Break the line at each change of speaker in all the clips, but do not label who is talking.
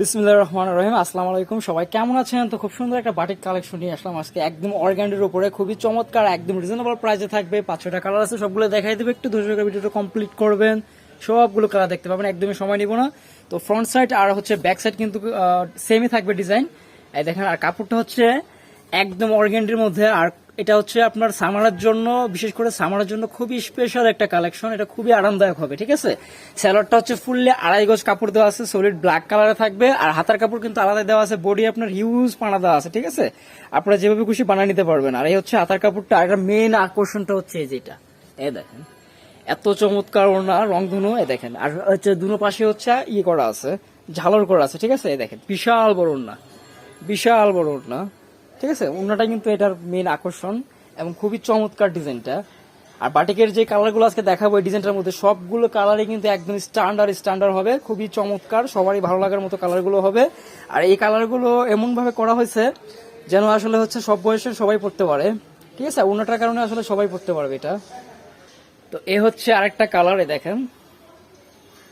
বিসমিল্লাহ রহমান রহিম, আসসালামু আলাইকুম। সবাই কেমন আছেন? তো খুব সুন্দর একটা বাটিক কালেকশন নিয়ে আসলাম আজকে। একদম অর্গ্যান্ডের উপরে, খুবই চমৎকার, একদম রিজনেবল প্রাইসে থাকবে। পাঁচ ছটা কালার আছে, সবগুলো দেখাই দেবে। একটু ধৈর্য ভিডিওটা কমপ্লিট করবেন। সবগুলো কালার দেখতে পাবেন, একদমই সময় নিব না। তো ফ্রন্ট সাইড আর হচ্ছে ব্যাক সাইড কিন্তু সেমই থাকবে ডিজাইন এই দেখেন, আর কাপড়টা হচ্ছে একদম অর্গ্যান্ডের মধ্যে, আর এটা হচ্ছে আপনার সামারের জন্য, বিশেষ করে সামারের জন্য খুবই স্পেশাল একটা কালেকশন এটা খুবই আরামদায়ক হবে, ঠিক আছে? স্যালোয়ারটা হচ্ছে ফুললি আড়াই গজ কাপড় দেওয়া আছে সলিড ব্ল্যাক কালারে থাকবে, আর হাতার কাপড় কিন্তু আলাদা দেওয়া আছে বডি আপনার হিউজ পানা দেওয়া আছে, ঠিক আছে? আপনারা যেভাবে খুশি বানিয়ে নিতে পারবেন, আর এই হচ্ছে হাতার কাপড়টা, আর মেন আকর্ষণটা হচ্ছে এই যেটা এ দেখেন। এত চমৎকার ওনা রংধনু এ দেখেন। আর হচ্ছে দুনো পাশে হচ্ছে ইয়ে করা আছে, ঝালর করা আছে, ঠিক আছে? এই দেখেন, বিশাল বড় ওনা বিশাল বড় ওনা ঠিক আছে? ওনাটা কিন্তু এটার মেন আকর্ষণ এবং খুবই চমৎকার ডিজাইনটা। আর বাটিকের যে কালারগুলো আজকে দেখাবো, এই ডিজাইনটার মধ্যে সবগুলো কালারই কিন্তু একদম স্ট্যান্ডার্ড স্ট্যান্ডার্ড হবে। খুবই চমৎকার, সবারই ভালো লাগার মতো কালারগুলো হবে। আর এই কালারগুলো এমন ভাবে করা হয়েছে যেন আসলে হচ্ছে সব বয়সের সবাই পড়তে পারে। ঠিক আছে? ওনাটার কারণে আসলে সবাই পড়তে পারবে এটা। তো এ হচ্ছে আরেকটা কালার দেখেন।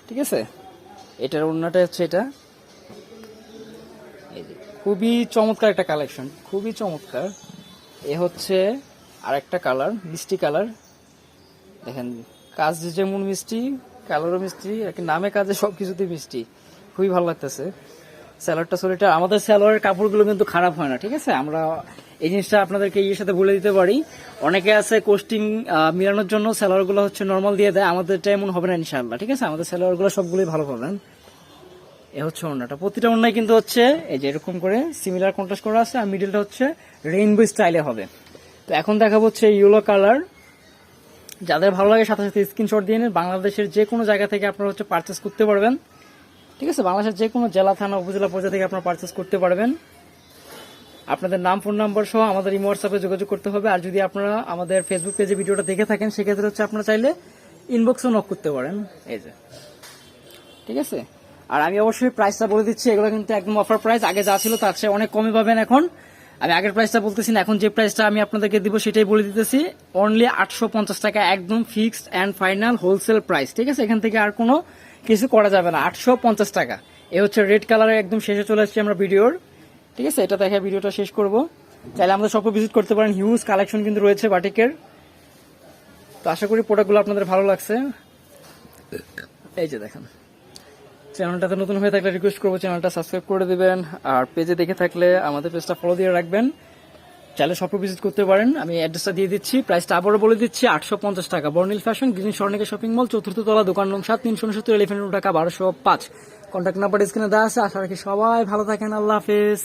ঠিক আছে? এটার অন্যটা হচ্ছে এটা। খুবই চমৎকার একটা কালেকশন খুবই চমৎকার। এ হচ্ছে আরেকটা কালার মিষ্টি কালার দেখেন, কাজ যেমন মিষ্টি, কালারও মিষ্টি, আর নামে কাজে সব কিছুতেই মিষ্টি। খুবই ভালো লাগতেছে। স্যালোয়ারটা সোলিটা আমাদের স্যালোয়ারের কাপড়গুলো কিন্তু খারাপ হয় না, ঠিক আছে? আমরা এই জিনিসটা আপনাদেরকে ইয়ের সাথে বলে দিতে পারি। অনেকে আছে কোস্টিং মিলানোর জন্য স্যালোয়ারগুলো হচ্ছে নর্মাল দিয়ে দেয় আমাদেরটা এমন হবে না ইনশাআল্লাহ, ঠিক আছে? আমাদের স্যালোয়ারগুলো সবগুলোই ভালো পাবেন। এ হচ্ছে ওড়নাটা প্রতিটা ওড়নায় কিন্তু হচ্ছে, এই যে এরকম করে সিমিলার কন্ট্রাস্ট করা আছে, আর মিডিলটা হচ্ছে রেইনবো স্টাইলে হবে। তো এখন দেখাবো হচ্ছে ইয়েলো কালার যাদের ভালো লাগে সাথে সাথে স্ক্রিনশট দিয়ে নিন। বাংলাদেশের যে কোনো জায়গা থেকে আপনারা হচ্ছে পারচেস করতে পারবেন। ঠিক আছে? বাংলাদেশের যে কোনো জেলা, থানা, উপজেলা পর্যায়ে থেকে আপনারা পারচেস করতে পারবেন। আপনাদের নাম ফোন নাম্বার সহ আমাদের ইমো হোয়াটসঅ্যাপে যোগাযোগ করতে হবে। আর যদি আপনারা আমাদের ফেসবুক পেজে ভিডিওটা দেখে থাকেন, সেক্ষেত্রে হচ্ছে আপনারা চাইলে ইনবক্সও নক করতে পারেন। এই যে। ঠিক আছে? আর আমি অবশ্যই প্রাইসটা বলে দিচ্ছি, এগুলো কিন্তু একদম অফার প্রাইস আগে যা ছিল তার চেয়ে অনেক কমে পাবেন এখন। আমি আগের প্রাইসটা বলতেছি না, এখন যে প্রাইসটা আমি আপনাদেরকে দিব সেটাই বলে দিতেছি। অনলি আটশো পঞ্চাশ টাকা একদম fixed and final wholesale price ঠিক আছে? এখান থেকে আর কোনো কিছু করা যাবে না। আটশো পঞ্চাশ টাকা। এ হচ্ছে রেড কালারের একদম শেষে চলে আসছি আমরা ভিডিওর ঠিক আছে? এটা দেখে ভিডিওটা শেষ করব। চাইলে আমাদের শপে ভিজিট করতে পারেন। হিউজ কালেকশন কিন্তু রয়েছে বাটিকের। তো আশা করি প্রোডাক্টগুলো আপনাদের ভালো লাগছে। এই যে দেখেন। চ্যানেলটাতে নতুন হয়ে থাকলে রিকোয়েস্ট করব, চ্যানেলটা সাবস্ক্রাইব করে দেবেন। আর পেজে দেখে থাকলে আমাদের পেজটা ফলো দিয়ে রাখবেন। চাইলে শপে ভিজিট করতে পারেন। আমি অ্যাড্রেসটা দিয়ে দিচ্ছি। প্রাইসটা আবারও বলে দিচ্ছি, আটশো পঞ্চাশ টাকা। Bornil fashion green Swarnika shopping mall চতুর্থ তলা, দোকান নং সাত, তিনশো উনসত্তর এলিফেন্ট টাকা বারোশো পাঁচ। কন্ট্যাক্ট নাম্বার স্ক্রিনে দেওয়া আছে। আশা রাখি সবাই ভালো থাকেন। আল্লাহ হাফেজ।